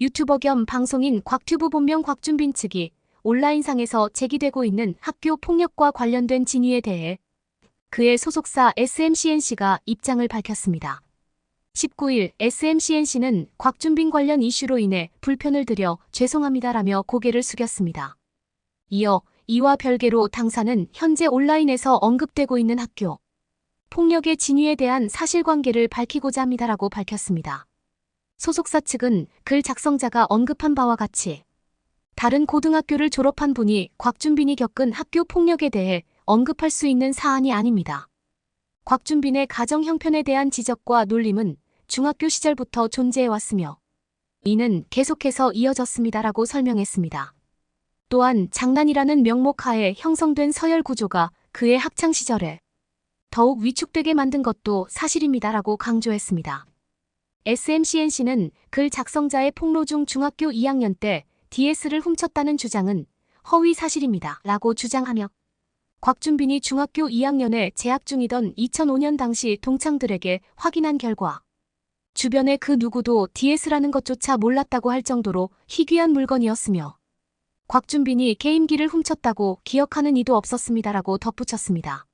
유튜버 겸 방송인 곽튜브 본명 곽준빈 측이 온라인상에서 제기되고 있는 학교 폭력과 관련된 진위에 대해 그의 소속사 SMCNC가 입장을 밝혔습니다. 19일 SMCNC는 곽준빈 관련 이슈로 인해 불편을 드려 죄송합니다라며 고개를 숙였습니다. 이어 이와 별개로 당사는 현재 온라인에서 언급되고 있는 학교 폭력의 진위에 대한 사실관계를 밝히고자 합니다라고 밝혔습니다. 소속사 측은 글 작성자가 언급한 바와 같이 다른 고등학교를 졸업한 분이 곽준빈이 겪은 학교 폭력에 대해 언급할 수 있는 사안이 아닙니다. 곽준빈의 가정 형편에 대한 지적과 놀림은 중학교 시절부터 존재해왔으며 이는 계속해서 이어졌습니다라고 설명했습니다. 또한 장난이라는 명목 하에 형성된 서열 구조가 그의 학창 시절에 더욱 위축되게 만든 것도 사실입니다라고 강조했습니다. SMCNC는 글 작성자의 폭로 중 중학교 2학년 때 DS를 훔쳤다는 주장은 허위 사실입니다. 라고 주장하며 곽준빈이 중학교 2학년에 재학 중이던 2005년 당시 동창들에게 확인한 결과 주변에 그 누구도 DS라는 것조차 몰랐다고 할 정도로 희귀한 물건이었으며 곽준빈이 게임기를 훔쳤다고 기억하는 이도 없었습니다라고 덧붙였습니다.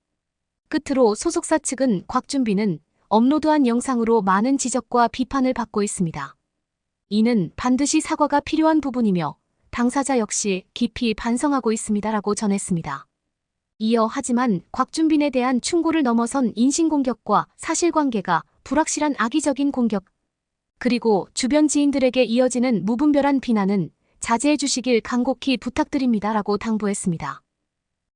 끝으로 소속사 측은 곽준빈은 업로드한 영상으로 많은 지적과 비판을 받고 있습니다. 이는 반드시 사과가 필요한 부분이며 당사자 역시 깊이 반성하고 있습니다라고 전했습니다. 이어 하지만 곽준빈에 대한 충고를 넘어선 인신공격과 사실관계가 불확실한 악의적인 공격 그리고 주변 지인들에게 이어지는 무분별한 비난은 자제해 주시길 간곡히 부탁드립니다라고 당부했습니다.